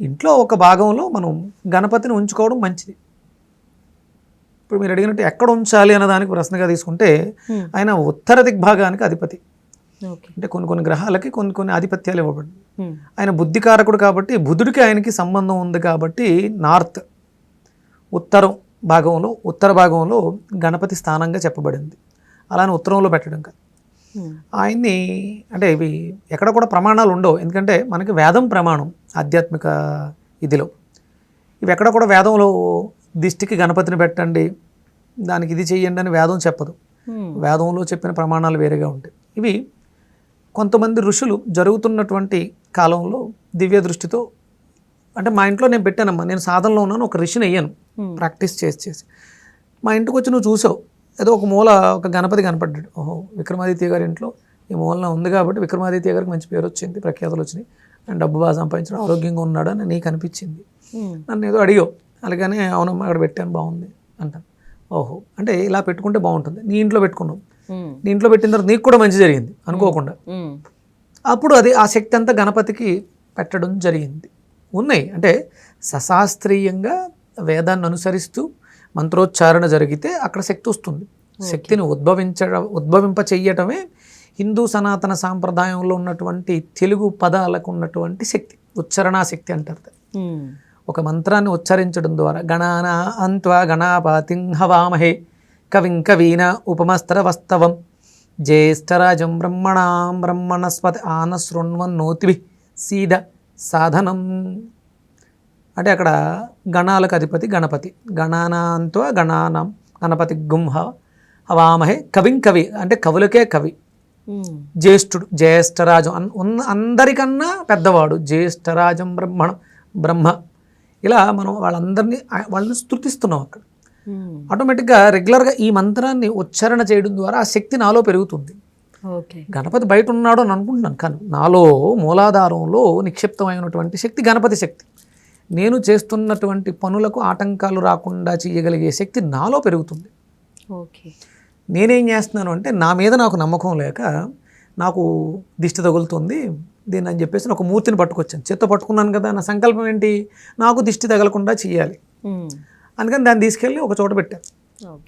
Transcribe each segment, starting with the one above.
ఇంట్లో ఒక భాగంలో మనం గణపతిని ఉంచుకోవడం మంచిది. ఇప్పుడు మీరు అడిగినట్టు ఎక్కడ ఉంచాలి అన్న దానికి ప్రశ్నగా తీసుకుంటే. ఆయన ఉత్తర దిగ్భాగానికి అధిపతి. అంటే కొన్ని కొన్ని గ్రహాలకి కొన్ని కొన్ని ఆధిపత్యాలు ఇవ్వబడింది ఉమ్. ఆయన బుద్ధికారకుడు కాబట్టి బుధుడికి ఆయనకి సంబంధం ఉంది కాబట్టి నార్త్ ఉత్తరం భాగంలో ఉత్తర భాగంలో గణపతి స్థానంగా చెప్పబడింది. అలానే ఉత్తరంలో పెట్టడం కాదు. ఆయన్ని అంటే ఇవి ఎక్కడ కూడా ప్రమాణాలు ఉండవు. ఎందుకంటే మనకి వేదం ప్రమాణం. ఆధ్యాత్మిక ఇదిలో. ఇవి ఎక్కడ కూడా వేదంలో దిష్టికి గణపతిని పెట్టండి దానికి ఇది చెయ్యండి అని వేదం చెప్పదు. వేదంలో చెప్పిన ప్రమాణాలు వేరేగా ఉంటాయి. ఇవి కొంతమంది ఋషులు జరుగుతున్నటువంటి కాలంలో దివ్య దృష్టితో అంటే మా ఇంట్లో నేను పెట్టానమ్మా నేను సాధనలో ఉన్నాను ఒక ఋషిని అయ్యాను. ప్రాక్టీస్ చేసి చేసి. మా ఇంటికి వచ్చి నువ్వు చూసావు ఏదో ఒక మూల ఒక గణపతి కనపడ్డాడు. ఓహో విక్రమాదిత్య గారి ఇంట్లో ఈ మూలన ఉంది కాబట్టి విక్రమాదిత్య గారికి మంచి పేరు వచ్చింది ప్రఖ్యాతలు వచ్చినాయి. అండ్ డబ్బు బాగా సంపాదించడం ఆరోగ్యంగా ఉన్నాడు అని నీకు అనిపించింది. నన్ను ఏదో అడిగావు. అలాగనే అవునమ్మా అక్కడ పెట్టాను బాగుంది అంటాను. ఓహో అంటే ఇలా పెట్టుకుంటే బాగుంటుంది. నీ ఇంట్లో పెట్టుకున్నావు. నీ ఇంట్లో పెట్టిన తర్వాత నీకు కూడా మంచి జరిగింది అనుకోకుండా. అప్పుడు అది ఆ శక్తి అంతా గణపతికి పెట్టడం జరిగింది. ఉన్నాయి. అంటే సశాస్త్రీయంగా వేదాన్ని అనుసరిస్తూ మంత్రోచ్చారణ జరిగితే అక్కడ శక్తి వస్తుంది. శక్తిని ఉద్భవించడం ఉద్భవింప చెయ్యటమే హిందూ సనాతన సాంప్రదాయంలో ఉన్నటువంటి తెలుగు పదాలకు ఉన్నటువంటి శక్తి ఉచ్చారణా శక్తి అంటారు. ఒక మంత్రాన్ని ఉచ్చరించడం ద్వారా గణానా అంత్వా గణాపాతిం హవామహే కవిం కవీన ఉపమస్త్ర వస్తవం జ్యేష్ఠరాజం బ్రహ్మణాం బ్రహ్మణస్పతి ఆనశృణ్వన్నోతిభి సీద సాధనం అంటే అక్కడ గణాలకు అధిపతి గణపతి గణానాంత్వ గణానాం గణపతి గుంహ హవామహే కవిం కవి అంటే కవులకే కవి. జ్యేష్ఠుడు జ్యేష్ఠరాజం అన్- ఉన్న అందరికన్నా పెద్దవాడు. జ్యేష్ఠరాజం బ్రహ్మణం బ్రహ్మ. ఇలా మనం వాళ్ళందరినీ వాళ్ళని స్తుతిస్తున్నాం అక్కడ. ఉమ్. ఆటోమేటిక్గా రెగ్యులర్గా ఈ మంత్రాన్ని ఉచ్చారణ చేయడం ద్వారా ఆ శక్తి నాలో పెరుగుతుంది. ఓకే. గణపతి బయట ఉన్నాడు అని అనుకుంటున్నాను కానీ నాలో మూలాధారంలో నిక్షిప్తమైనటువంటి శక్తి గణపతి శక్తి. నేను చేస్తున్నటువంటి పనులకు ఆటంకాలు రాకుండా చేయగలిగే శక్తి నాలో పెరుగుతుంది. ఓకే. నేనేం చేస్తున్నాను అంటే నా మీద నాకు నమ్మకం లేక నాకు దిష్టి తగులుతుంది దీన్ని అని చెప్పేసి ఒక మూర్తిని పట్టుకొచ్చాను. చేత్తో పట్టుకున్నాను కదా నా సంకల్పం ఏంటి? నాకు దిష్టి తగలకుండా చేయాలి. అందుకని దాన్ని తీసుకెళ్ళి ఒక చోట పెట్టాను.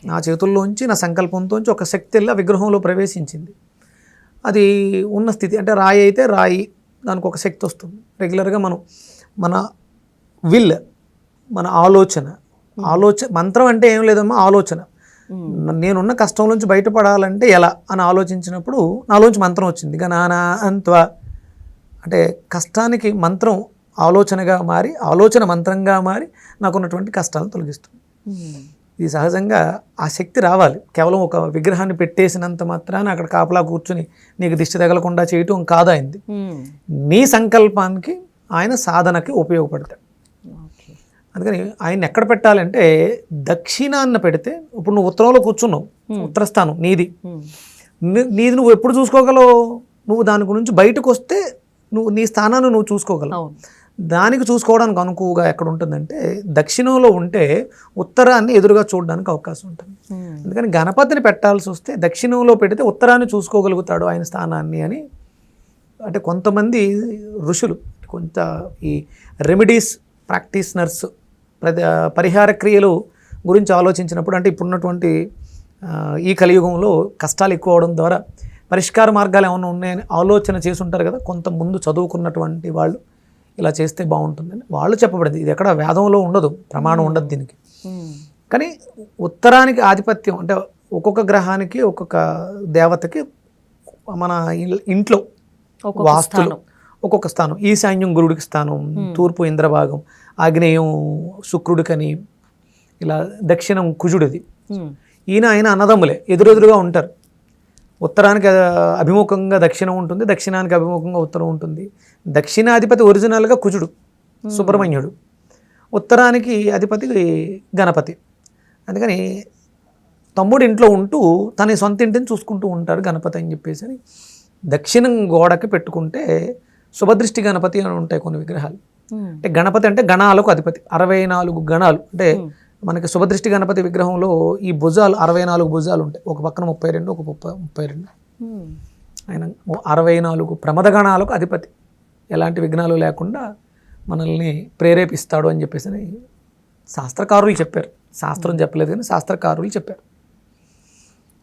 నా చేతుల్లోంచి నా సంకల్పంతోంచి ఒక శక్తి వెళ్ళి ఆ విగ్రహంలో ప్రవేశించింది. అది ఉన్న స్థితి అంటే రాయి అయితే రాయి దానికి ఒక శక్తి వస్తుంది. రెగ్యులర్గా మనం మన విల్ మన ఆలోచన ఆలోచన మంత్రం అంటే ఏం లేదమ్మా ఆలోచన. నేనున్న కష్టం నుంచి బయటపడాలంటే ఎలా అని ఆలోచించినప్పుడు నాలోంచి మంత్రం వచ్చింది. గణానా అంత్వ. అంటే కష్టానికి మంత్రం ఆలోచనగా మారి ఆలోచన మంత్రంగా మారి నాకున్నటువంటి కష్టాలను తొలగిస్తుంది. ఇది సహజంగా ఆ శక్తి రావాలి. కేవలం ఒక విగ్రహాన్ని పెట్టేసినంత మాత్రాన అక్కడ కాపలా కూర్చుని నీకు దిష్టి తగలకుండా చేయటం కాదు. నీ సంకల్పానికి ఆయన సాధనకి ఉపయోగపడతాడు. అందుకని ఆయన ఎక్కడ పెట్టాలంటే దక్షిణాన్న పెడితే ఇప్పుడు నువ్వు ఉత్తరంలో కూర్చున్నావు ఉత్తరస్థానం నీది. నీది నువ్వు ఎప్పుడు చూసుకోగలవు? నువ్వు దాని గురించి బయటకు వస్తే నువ్వు నీ స్థానాన్ని నువ్వు చూసుకోగలవు. దానికి చూసుకోవడానికి అనుకువగా ఎక్కడ ఉంటుందంటే దక్షిణంలో ఉంటే ఉత్తరాన్ని ఎదురుగా చూడడానికి అవకాశం ఉంటుంది. అందుకని గణపతిని పెట్టాల్సి వస్తే దక్షిణంలో పెడితే ఉత్తరాన్ని చూసుకోగలుగుతాడు ఆయన స్థానాన్ని అని. అంటే కొంతమంది ఋషులు కొంత ఈ రెమెడీస్ ప్రాక్టీషనర్స్ ప్రతి పరిహార క్రియలు గురించి ఆలోచించినప్పుడు అంటే ఇప్పుడున్నటువంటి ఈ కలియుగంలో కష్టాలు ఎక్కువ అవడం ద్వారా పరిష్కార మార్గాలు ఏమైనా ఉన్నాయని ఆలోచన చేసి ఉంటారు కదా కొంత ముందు చదువుకున్నటువంటి వాళ్ళు ఇలా చేస్తే బాగుంటుందని వాళ్ళు చెప్పబడింది ఇది ఎక్కడ వేదంలో ఉండదు ప్రమాణం ఉండదు దీనికి ఉమ్. కానీ ఉత్తరానికి ఆధిపత్యం అంటే ఒక్కొక్క గ్రహానికి ఒక్కొక్క దేవతకి మన ఇంట్లో వాస్తులు. ఒక్కొక్క స్థానం. ఈశాన్యం గురుడికి స్థానం తూర్పు ఇంద్రభాగం ఆగ్నేయం శుక్రుడికని ఇలా దక్షిణం కుజుడిది. ఈయన ఆయన అన్నదమ్ములే ఎదురెదురుగా ఉంటారు. ఉత్తరానికి అభిముఖంగా దక్షిణం ఉంటుంది దక్షిణానికి అభిముఖంగా ఉత్తరం ఉంటుంది. దక్షిణాధిపతి ఒరిజినల్గా కుజుడు సుబ్రహ్మణ్యుడు. ఉత్తరానికి అధిపతి గణపతి. అందుకని తమ్ముడు ఇంట్లో ఉంటూ తన సొంత ఇంటిని చూసుకుంటూ ఉంటాడు గణపతి అని చెప్పేసి దక్షిణం గోడకి పెట్టుకుంటే శుభదృష్టి గణపతి అని ఉంటాయి కొన్ని విగ్రహాలు. అంటే గణపతి అంటే గణాలకు అధిపతి. అరవై నాలుగు గణాలు. అంటే మనకి శుభదృష్టి గణపతి విగ్రహంలో ఈ భుజాలు అరవై నాలుగు భుజాలు ఉంటాయి. ఒక పక్కన ముప్పై రెండు ఒక ముప్పై ముప్పై రెండు. ఆయన అరవై నాలుగు ప్రమద గణాలకు అధిపతి. ఎలాంటి విఘ్నాలు లేకుండా మనల్ని ప్రేరేపిస్తాడు అని చెప్పేసి శాస్త్రకారులు చెప్పారు. శాస్త్రం చెప్పలేదు కానీ శాస్త్రకారులు చెప్పారు.